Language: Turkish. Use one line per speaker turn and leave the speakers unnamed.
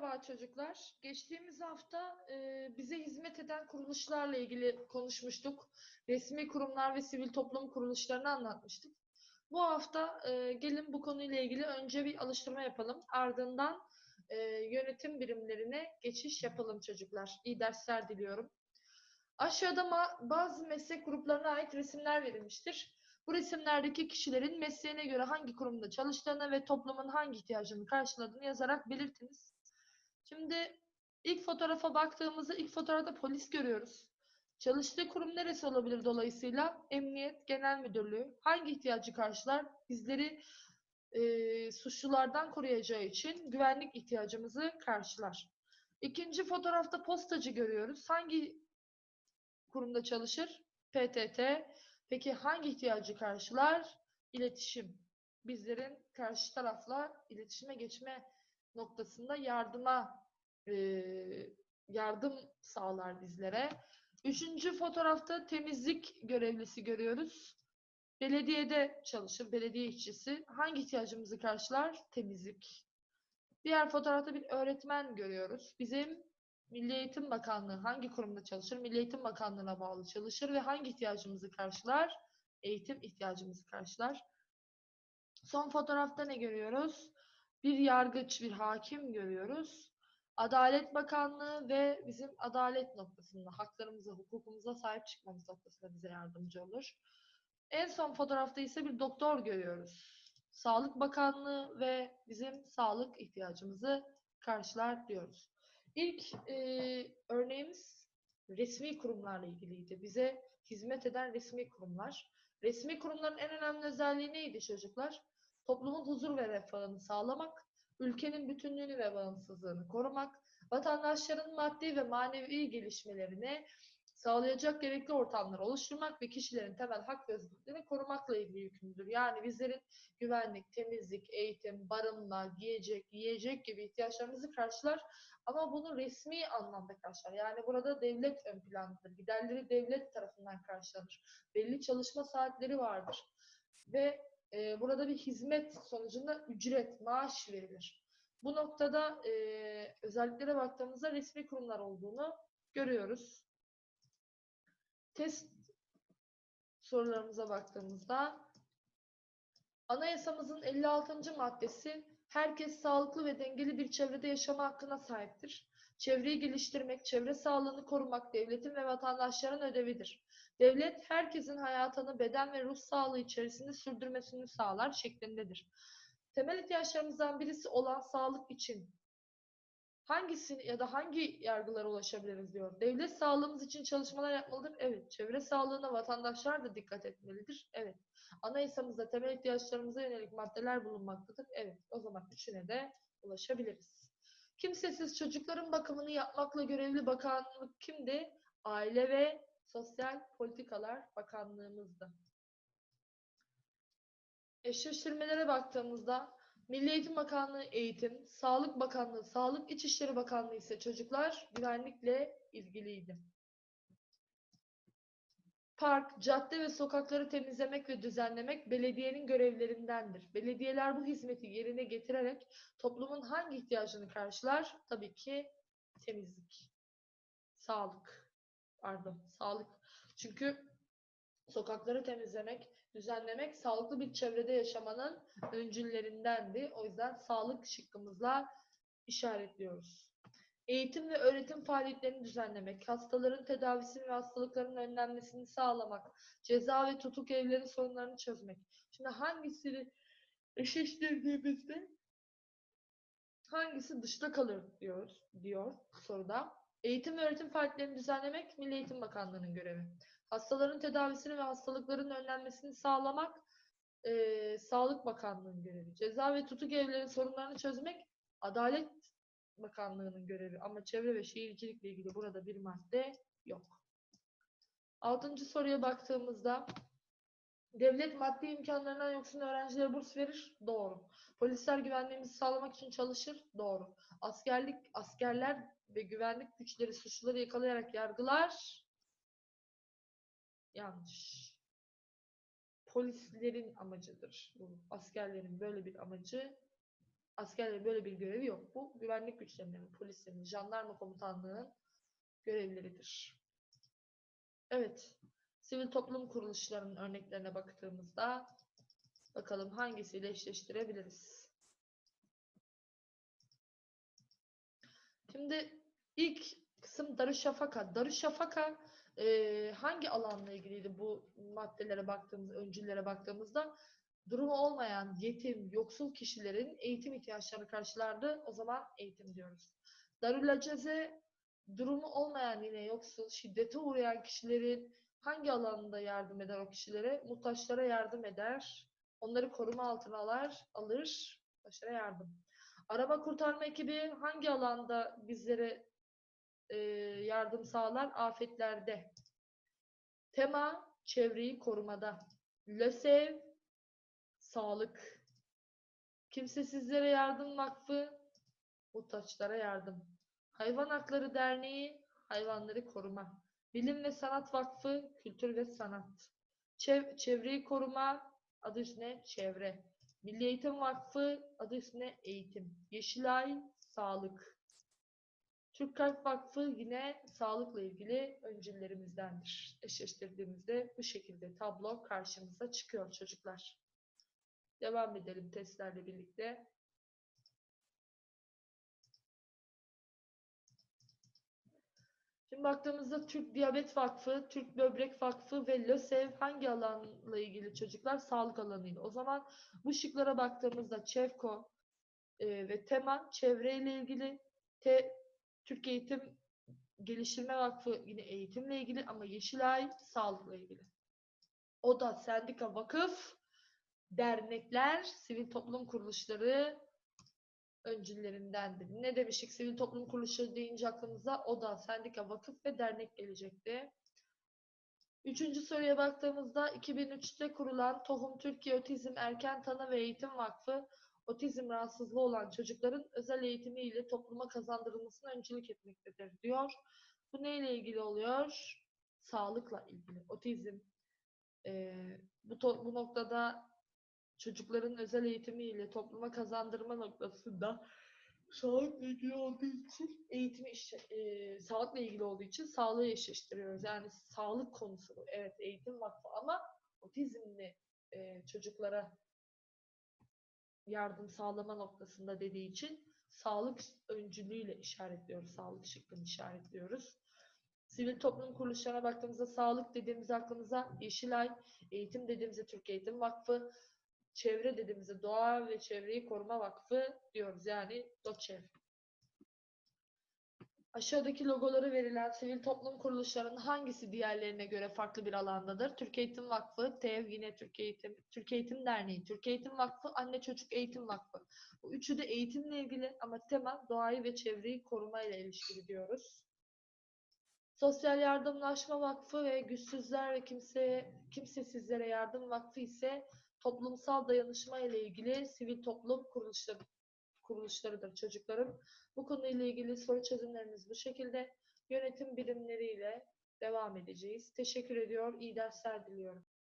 Merhaba çocuklar. Geçtiğimiz hafta e, bize hizmet eden kuruluşlarla ilgili konuşmuştuk. Resmi kurumlar ve sivil toplum kuruluşlarını anlatmıştık. Bu hafta e, gelin bu konuyla ilgili önce bir alıştırma yapalım. Ardından e, yönetim birimlerine geçiş yapalım çocuklar. İyi dersler diliyorum. Aşağıda bazı meslek gruplarına ait resimler verilmiştir. Bu resimlerdeki kişilerin mesleğine göre hangi kurumda çalıştığını ve toplumun hangi ihtiyacını karşıladığını yazarak belirtiniz. Şimdi ilk fotoğrafa baktığımızda ilk fotoğrafta polis görüyoruz. Çalıştığı kurum neresi olabilir dolayısıyla? Emniyet Genel Müdürlüğü. Hangi ihtiyacı karşılar? Bizleri e, suçlulardan koruyacağı için güvenlik ihtiyacımızı karşılar. İkinci fotoğrafta postacı görüyoruz. Hangi kurumda çalışır? PTT. Peki hangi ihtiyacı karşılar? İletişim. Bizlerin karşı tarafla iletişime geçme noktasında yardıma e, yardım sağlar bizlere. Üçüncü fotoğrafta temizlik görevlisi görüyoruz. Belediyede çalışır, belediye işçisi. Hangi ihtiyacımızı karşılar? Temizlik. Diğer fotoğrafta bir öğretmen görüyoruz. Bizim Milli Eğitim Bakanlığı hangi kurumda çalışır? Milli Eğitim Bakanlığı'na bağlı çalışır ve hangi ihtiyacımızı karşılar? Eğitim ihtiyacımızı karşılar. Son fotoğrafta ne görüyoruz? Bir yargıç, bir hakim görüyoruz. Adalet Bakanlığı ve bizim adalet noktasında, haklarımıza, hukukumuza sahip çıkmamız noktasında bize yardımcı olur. En son fotoğrafta ise bir doktor görüyoruz. Sağlık Bakanlığı ve bizim sağlık ihtiyacımızı karşılar diyoruz. İlk e, örneğimiz resmi kurumlarla ilgiliydi. Bize hizmet eden resmi kurumlar. Resmi kurumların en önemli özelliği neydi çocuklar? Toplumun huzur ve refahını sağlamak, ülkenin bütünlüğünü ve bağımsızlığını korumak, vatandaşların maddi ve manevi gelişmelerini sağlayacak gerekli ortamları oluşturmak ve kişilerin temel hak ve özgürlüklerini korumakla ilgili yükümlüdür. Yani bizlerin güvenlik, temizlik, eğitim, barınma, giyecek, yiyecek gibi ihtiyaçlarımızı karşılar ama bunu resmi anlamda karşılar. Yani burada devlet ön plandadır. Giderleri devlet tarafından karşılanır. Belli çalışma saatleri vardır. Ve e, burada bir hizmet sonucunda ücret, maaş verilir. Bu noktada e, özelliklere baktığımızda resmi kurumlar olduğunu görüyoruz. Test sorularımıza baktığımızda Anayasamızın 56. maddesi herkes sağlıklı ve dengeli bir çevrede yaşama hakkına sahiptir. Çevreyi geliştirmek, çevre sağlığını korumak devletin ve vatandaşların ödevidir. Devlet herkesin hayatını beden ve ruh sağlığı içerisinde sürdürmesini sağlar şeklindedir. Temel ihtiyaçlarımızdan birisi olan sağlık için hangisini ya da hangi yargılara ulaşabiliriz diyor. Devlet sağlığımız için çalışmalar yapmalıdır. Evet. Çevre sağlığına vatandaşlar da dikkat etmelidir. Evet. Anayasamızda temel ihtiyaçlarımıza yönelik maddeler bulunmaktadır. Evet. O zaman üçüne de ulaşabiliriz. Kimsesiz çocukların bakımını yapmakla görevli bakanlık kimdi? Aile ve Sosyal Politikalar Bakanlığımızdı. Eşleştirmelere baktığımızda Milli Eğitim Bakanlığı eğitim, Sağlık Bakanlığı, Sağlık İçişleri Bakanlığı ise çocuklar güvenlikle ilgiliydi. Park, cadde ve sokakları temizlemek ve düzenlemek belediyenin görevlerindendir. Belediyeler bu hizmeti yerine getirerek toplumun hangi ihtiyacını karşılar? Tabii ki temizlik, sağlık, pardon, sağlık. Çünkü sokakları temizlemek, düzenlemek sağlıklı bir çevrede yaşamanın öncüllerindendi. O yüzden sağlık şıkkımızla işaretliyoruz. Eğitim ve öğretim faaliyetlerini düzenlemek, hastaların tedavisini ve hastalıkların önlenmesini sağlamak, ceza ve tutuk evleri sorunlarını çözmek. Şimdi hangisini eşleştirdiğimizde hangisi dışta kalır diyor, diyor soruda. Eğitim ve öğretim faaliyetlerini düzenlemek Milli Eğitim Bakanlığı'nın görevi. Hastaların tedavisini ve hastalıkların önlenmesini sağlamak eee, Sağlık Bakanlığı'nın görevi. Ceza ve tutuk evleri sorunlarını çözmek Adalet Bakanlığı'nın görevi. Ama çevre ve şehircilikle ilgili burada bir madde yok. Altıncı soruya baktığımızda devlet maddi imkanlarından yoksun öğrencilere burs verir. Doğru. Polisler güvenliğimizi sağlamak için çalışır. Doğru. Askerlik, askerler ve güvenlik güçleri suçluları yakalayarak yargılar. Yanlış. Polislerin amacıdır. Bu askerlerin böyle bir amacı Askerlerin böyle bir görevi yok. Bu güvenlik güçlerinin, polislerin, jandarma komutanlığının görevleridir. Evet. Sivil toplum kuruluşlarının örneklerine baktığımızda bakalım hangisiyle eşleştirebiliriz. Şimdi ilk kısım Darüşşafaka. Darüşşafaka eee hangi alanla ilgiliydi bu maddelere baktığımız, öncüllere baktığımızda? Durumu olmayan yetim, yoksul kişilerin eğitim ihtiyaçlarını karşılardı. O zaman eğitim diyoruz. Darülaceze durumu olmayan yine yoksul, şiddete uğrayan kişilerin hangi alanda yardım eder o kişilere? Muhtaçlara yardım eder. Onları koruma altına alır, alır. Muhtaçlara yardım. Arama kurtarma ekibi hangi alanda bizlere e, yardım sağlar? Afetlerde. Tema çevreyi korumada. LÖSEV sağlık. Kimsesizlere Yardım Vakfı muhtaçlara yardım. Hayvan Hakları Derneği hayvanları koruma. Bilim ve Sanat Vakfı kültür ve sanat. Çev- çevreyi koruma adı üstüne çevre. Milli Eğitim Vakfı adı üstüne eğitim. Yeşilay sağlık. Türk Kalp Vakfı yine sağlıkla ilgili öncüllerimizdendir. Eşleştirdiğimizde bu şekilde tablo karşımıza çıkıyor çocuklar. Devam edelim testlerle birlikte. Şimdi baktığımızda Türk Diyabet Vakfı, Türk Böbrek Vakfı ve LÖSEV hangi alanla ilgili çocuklar? Sağlık alanıyla. O zaman bu şıklara baktığımızda ÇEVKO e, ve TEMA çevreyle ilgili, T, Türk Eğitim Geliştirme Vakfı yine eğitimle ilgili ama Yeşilay sağlıkla ilgili. ODA, sendika, vakıf, dernekler, sivil toplum kuruluşları öncüllerindendir. Ne demiştik? Sivil toplum kuruluşları deyince aklımıza ODA, sendika, vakıf ve dernek gelecekti. Üçüncü soruya baktığımızda 2003'te kurulan Tohum Türkiye Otizm Erken Tanı ve Eğitim Vakfı otizm rahatsızlığı olan çocukların özel eğitimi ile topluma kazandırılmasına öncülük etmektedir diyor. Bu neyle ilgili oluyor? Sağlıkla ilgili. Otizm. Ee, bu, bu noktada çocukların özel eğitimi ile topluma kazandırma noktasında sağlıkla ilgili olduğu için eğitimi e, sağlıkla ilgili olduğu için sağlığı eşleştiriyoruz. Yani sağlık konusu. Evet eğitim vakfı ama otizmli e, çocuklara yardım sağlama noktasında dediği için sağlık öncülüğüyle işaretliyoruz. Sağlık şıkkını işaretliyoruz. Sivil toplum kuruluşlarına baktığımızda sağlık dediğimizde aklımıza Yeşilay, eğitim dediğimizde Türk Eğitim Vakfı, çevre dediğimizde Doğa ve Çevreyi Koruma Vakfı diyoruz. Yani DOÇEV. Aşağıdaki logoları verilen sivil toplum kuruluşlarının hangisi diğerlerine göre farklı bir alandadır? Türk Eğitim Vakfı, TEV yine Türk Eğitim, Türk Eğitim Derneği, Türk Eğitim Vakfı, Anne Çocuk Eğitim Vakfı. Bu üçü de eğitimle ilgili ama tema doğayı ve çevreyi korumayla ilişkili diyoruz. Sosyal Yardımlaşma Vakfı ve Güçsüzler ve Kimseye, Kimsesizlere Yardım Vakfı ise toplumsal dayanışma ile ilgili sivil toplum kuruluşları, kuruluşlarıdır çocuklarım. Bu konuyla ilgili soru çözümlerimiz bu şekilde. Yönetim birimleriyle devam edeceğiz. Teşekkür ediyor. İyi dersler diliyorum.